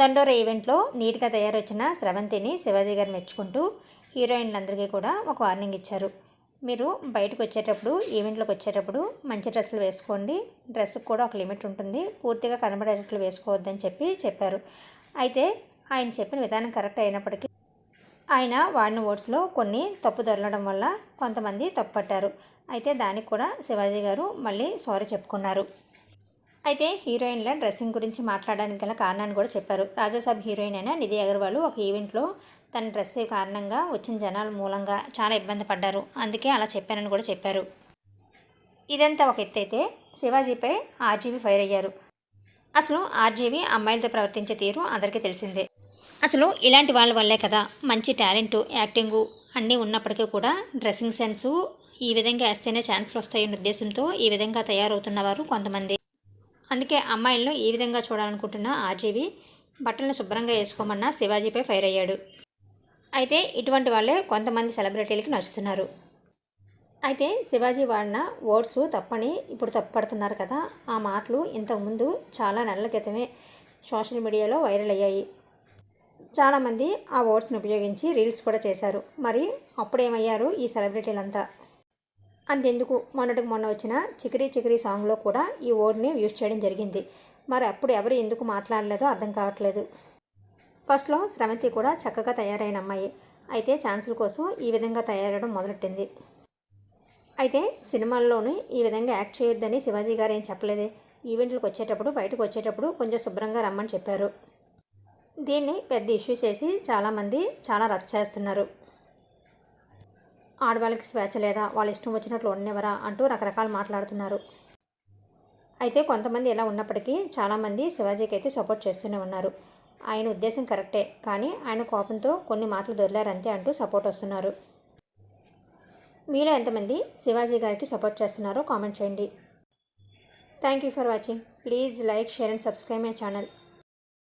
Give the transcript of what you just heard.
దండోర ఈవెంట్లో నీట్గా తయారొచ్చిన స్రవంతిని శివాజీ గారు మెచ్చుకుంటూ హీరోయిన్లందరికీ కూడా ఒక వార్నింగ్ ఇచ్చారు. మీరు బయటకు వచ్చేటప్పుడు ఈవెంట్లకు వచ్చేటప్పుడు మంచి డ్రెస్సులు వేసుకోండి. డ్రెస్సుకు కూడా ఒక లిమిట్ ఉంటుంది. పూర్తిగా కనబడేటట్లు వేసుకోవద్దని చెప్పి చెప్పారు. అయితే ఆయన చెప్పిన విధానం కరెక్ట్ అయినప్పటికీ ఆయన వాడిన ఓట్స్లో కొన్ని తప్పు దొరలడం వల్ల కొంతమంది తప్పు పట్టారు. అయితే దానికి కూడా శివాజీ గారు మళ్ళీ సారీ చెప్పుకున్నారు. అయితే హీరోయిన్ల డ్రెస్సింగ్ గురించి మాట్లాడడానికి గల కారణాన్ని కూడా చెప్పారు. రాజాసాబ్ హీరోయిన్ అయిన నిధి అగర్వాల్ ఒక ఈవెంట్లో తన డ్రెస్ కారణంగా వచ్చిన జనాల మూలంగా చాలా ఇబ్బంది పడ్డారు. అందుకే అలా చెప్పానని కూడా చెప్పారు. ఇదంతా ఒక ఎత్తైతే శివాజీపై ఆర్జీవి ఫైర్ అయ్యారు. అసలు ఆర్జీవి అమ్మాయిలతో ప్రవర్తించే తీరు అందరికీ తెలిసిందే. అసలు ఇలాంటి వాళ్ళ వల్లే కదా మంచి టాలెంటు యాక్టింగు అన్నీ ఉన్నప్పటికీ కూడా డ్రెస్సింగ్ సెన్సు ఈ విధంగా వేస్తేనే ఛాన్సులు వస్తాయన్న ఉద్దేశంతో ఈ విధంగా తయారవుతున్నవారు కొంతమంది. అందుకే అమ్మాయిలను ఈ విధంగా చూడాలనుకుంటున్న ఆర్జీవి బట్టలను శుభ్రంగా వేసుకోమన్న శివాజీపై ఫైర్ అయ్యాడు. అయితే ఇటువంటి వాళ్ళే కొంతమంది సెలబ్రిటీలకి నచ్చుతున్నారు. అయితే శివాజీ వాడిన ఓట్స్ తప్పని ఇప్పుడు తప్పుపడుతున్నారు కదా ఆ మాటలు ఇంతకుముందు చాలా నెలల క్రితమే సోషల్ మీడియాలో వైరల్ అయ్యాయి. చాలామంది ఆ ఓట్స్ని ఉపయోగించి రీల్స్ కూడా చేశారు. మరి అప్పుడేమయ్యారు ఈ సెలబ్రిటీలంతా? అంతెందుకు. మొన్నటికి మొన్న వచ్చిన చికిరి చికిరి సాంగ్లో కూడా ఈ వర్డ్ని యూజ్ చేయడం జరిగింది. మరి అప్పుడు ఎవరు ఎందుకు మాట్లాడలేదో అర్థం కావట్లేదు. ఫస్ట్లో శ్రమతి కూడా చక్కగా తయారైన అమ్మాయి. అయితే ఛాన్సుల కోసం ఈ విధంగా తయారవడం మొదలెట్టింది. అయితే సినిమాల్లోనూ ఈ విధంగా యాక్ట్ చేయొద్దని శివాజీ గారు ఏం చెప్పలేదే? ఈవెంట్లకు వచ్చేటప్పుడు బయటకు వచ్చేటప్పుడు కొంచెం శుభ్రంగా రమ్మని చెప్పారు. దీన్ని పెద్ద ఇష్యూ చేసి చాలామంది చాలా రచ్చ చేస్తున్నారు. ఆడవాళ్ళకి స్వేచ్ఛ లేదా వాళ్ళ ఇష్టం వచ్చినట్లు ఉండేవరా అంటూ రకరకాలు మాట్లాడుతున్నారు. అయితే కొంతమంది ఇలా ఉన్నప్పటికీ చాలామంది శివాజీకి అయితే సపోర్ట్ చేస్తూనే ఉన్నారు. ఆయన ఉద్దేశం కరెక్టే కానీ ఆయన కోపంతో కొన్ని మాటలు దొరిలారంతే అంటూ సపోర్ట్ వస్తున్నారు. మీలో ఎంతమంది శివాజీ గారికి సపోర్ట్ చేస్తున్నారో కామెంట్ చేయండి. Thank you for watching please like share and subscribe my channel